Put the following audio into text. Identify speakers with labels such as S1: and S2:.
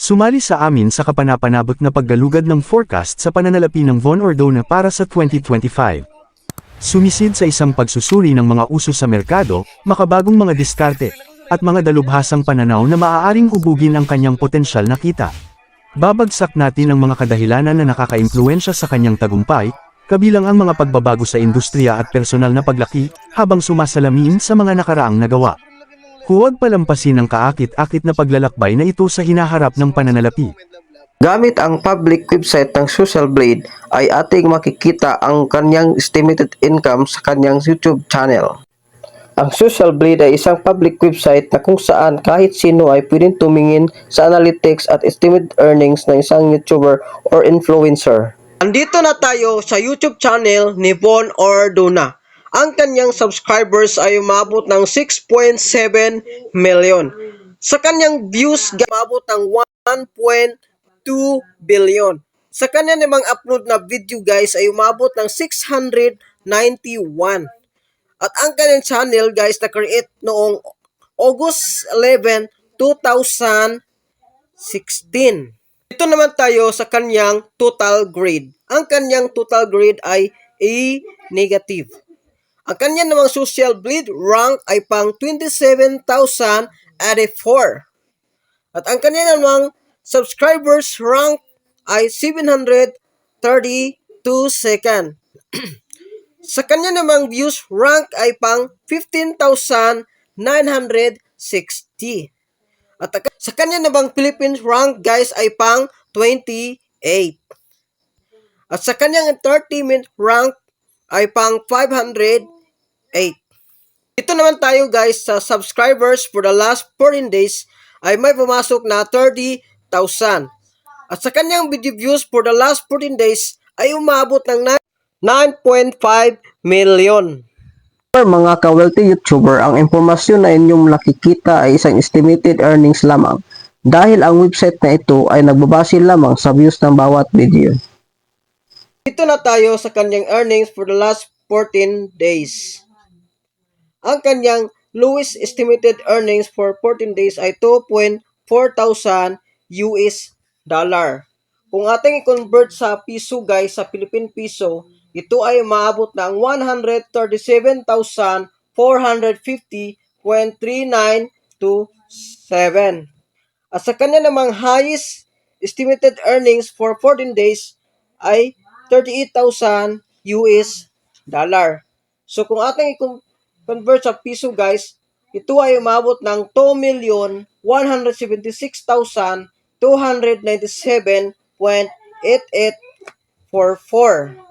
S1: Sumali sa amin sa kapanapanabot na paggalugad ng forecast sa pananalapi ng Von Ordona para sa 2025. Sumisid sa isang pagsusuri ng mga uso sa merkado, makabagong mga diskarte, at mga dalubhasang pananaw na maaaring hubugin ang kanyang potensyal na kita. Babagsak natin ang mga kadahilanan na nakakaimpluensya sa kanyang tagumpay, kabilang ang mga pagbabago sa industriya at personal na paglaki, habang sumasalamin sa mga nakaraang nagawa. Huwag palampasin ang kaakit-akit na paglalakbay na ito sa hinaharap ng pananalapi.
S2: Gamit ang public website ng Social Blade ay ating makikita ang kanyang estimated income sa kanyang YouTube channel. Ang Social Blade ay isang public website na kung saan kahit sino ay pwedeng tumingin sa analytics at estimated earnings ng isang YouTuber or influencer. Andito na tayo sa YouTube channel ni Von Orduna. Ang kanyang subscribers ay umabot ng 6.7 million. Sa kanyang views, umabot ng 1.2 billion. Sa kanya namang upload na video guys ay umabot ng 691. At ang kanyang channel guys na create noong August 11, 2016. Ito naman tayo sa kanyang total grade. Ang kanyang total grade ay A negative. Ang kanya namang social bleed rank ay pang 27,084. At ang kanya namang subscribers rank ay 732 second. Sa kanya namang views rank ay pang 15,960. At sa kanya namang Philippines rank guys ay pang 28. At sa kanyang entertainment rank ay pang 508. Ito naman tayo guys sa subscribers for the last 14 days ay may pumasok na 30,000. At sa kanyang video views for the last 14 days ay umabot ng 9.5 million. For mga ka-wealthy YouTuber, ang impormasyon na inyong nakikita ay isang estimated earnings lamang dahil ang website na ito ay nagbabase lamang sa views ng bawat video. Dito na tayo sa kanyang earnings for the last 14 days. Ang kanyang lowest estimated earnings for 14 days ay 2.4 thousand US dollar. Kung ating i-convert sa piso guys, sa Philippine piso, ito ay maabot ng 137,450.3927. At sa kanya namang highest estimated earnings for 14 days ay 38,000 US dollar. So kung ating i-convert sa piso guys, ito ay umabot ng 2,176,297.8844.